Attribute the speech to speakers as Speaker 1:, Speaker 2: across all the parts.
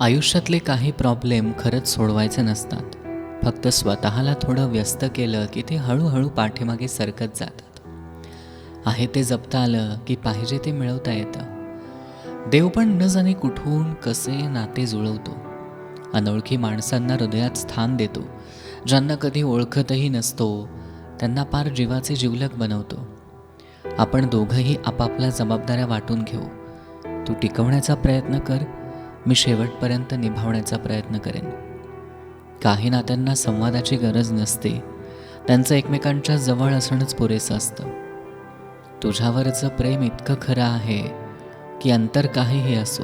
Speaker 1: आयुष्यातले काही प्रॉब्लेम खरंच सोडवायचे नसतात. फक्त स्वतःला थोडं व्यस्त केलं की ते हळूहळू पाठीमागे सरकत जातात. आहे ते जपता आलं की पाहिजे ते मिळवता येतं. देव पण न जाणे कुठून कसे नाते जुळवतो. अनोळखी माणसांना हृदयात स्थान देतो. ज्यांना कधी ओळखतही नसतो त्यांना पार जीवाचे जीवलक बनवतो. आपण दोघंही आपापल्या जबाबदाऱ्या वाटून घेऊ. तू टिकवण्याचा प्रयत्न कर मी शेवटपर्यंत निभावण्याचा प्रयत्न करेन. काही नात्यांना संवादाची गरज नसते. त्यांचं एकमेकांच्या जवळ असणंच पुरेसं असतं. तुझ्यावरचं प्रेम इतकं खरं आहे की अंतर काहीही असो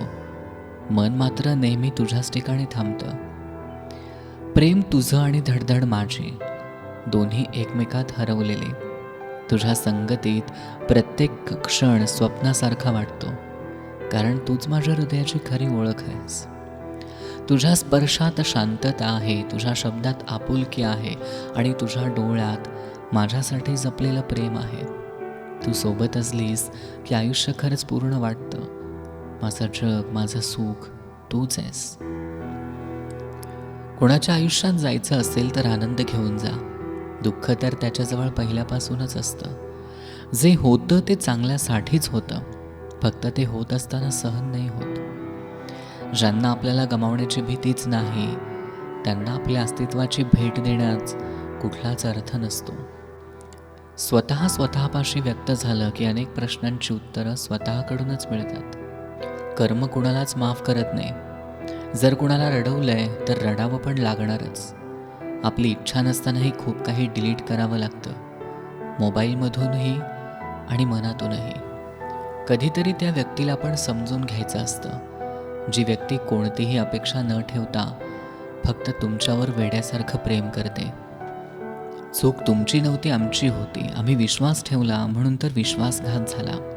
Speaker 1: मन मात्र नेहमी तुझ्याच ठिकाणी थांबतं. प्रेम तुझं आणि धडधड माझी दोन्ही एकमेकात हरवलेले. तुझ्या संगतीत प्रत्येक क्षण स्वप्नासारखा वाटतो. कारण तूच माझ्या हृदयाची खरी ओळख आहेस. तुझ्या स्पर्शात शांतता आहे तुझ्या शब्दात आपुलकी आहे आणि तुझ्या डोळ्यात माझ्यासाठी जपलेलं प्रेम आहे. तू सोबत असलीस की आयुष्य खरंच पूर्ण वाटतं. माझं जग माझं सुख तूच आहेस. कोणाच्या आयुष्यात जायचं असेल तर आनंद घेऊन जा. दुःख तर त्याच्याजवळ पहिल्यापासूनच असतं. जे होतं ते चांगल्यासाठीच होतं. फक्त ते होत असताना सहन नाही होत. ज्यांना आपल्याला गमावण्याची भीतीच नाही त्यांना आपल्या अस्तित्वाची भेट देण्यास कुठलाच अर्थ नसतो. स्वतः स्वतःपाशी व्यक्त झालं की अनेक प्रश्नांची उत्तरं स्वतःकडूनच मिळतात. कर्म कुणालाच माफ करत नाही. जर कुणाला रडवलंय तर रडावं पण लागणारच. आपली इच्छा नसतानाही खूप काही डिलीट करावं लागतं. मोबाईलमधूनही आणि मनातूनही. कधीतरी त्या व्यक्तीला पण समजून घ्यायचं असतं. जी व्यक्ती कोणतीही अपेक्षा न ठेवता फक्त तुमच्यावर वेड्यासारखं प्रेम करते. चूक तुमची नव्हती आमची होती. आम्ही विश्वास ठेवला म्हणून तर विश्वासघात झाला.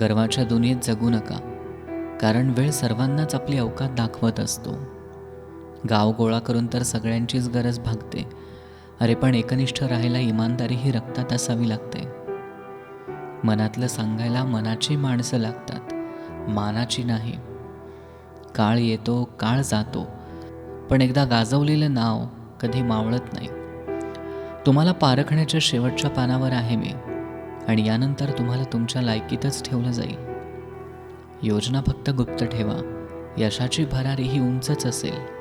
Speaker 1: गर्वाच्या दुनियेत जगू नका कारण वेळ सर्वांनाच आपली अवकात दाखवत असतो. गाव गोळा करून तर सगळ्यांचीच गरज भागते. अरे पण एकनिष्ठ राहायला इमानदारी ही रक्तात असावी लागते. मनातलं सांगायला मनाची माणसं लागतात. मानाची नाही. काळ येतो काळ जातो. पण एकदा गाजवलेलं नाव कधी मावळत नाही. तुम्हाला पारखण्याच्या शेवटच्या पानावर आहे मी. आणि यानंतर तुम्हाला तुमच्या लायकीतच ठेवलं जाईल. योजना फक्त गुप्त ठेवा. यशाची भरारी ही उंचच असेल.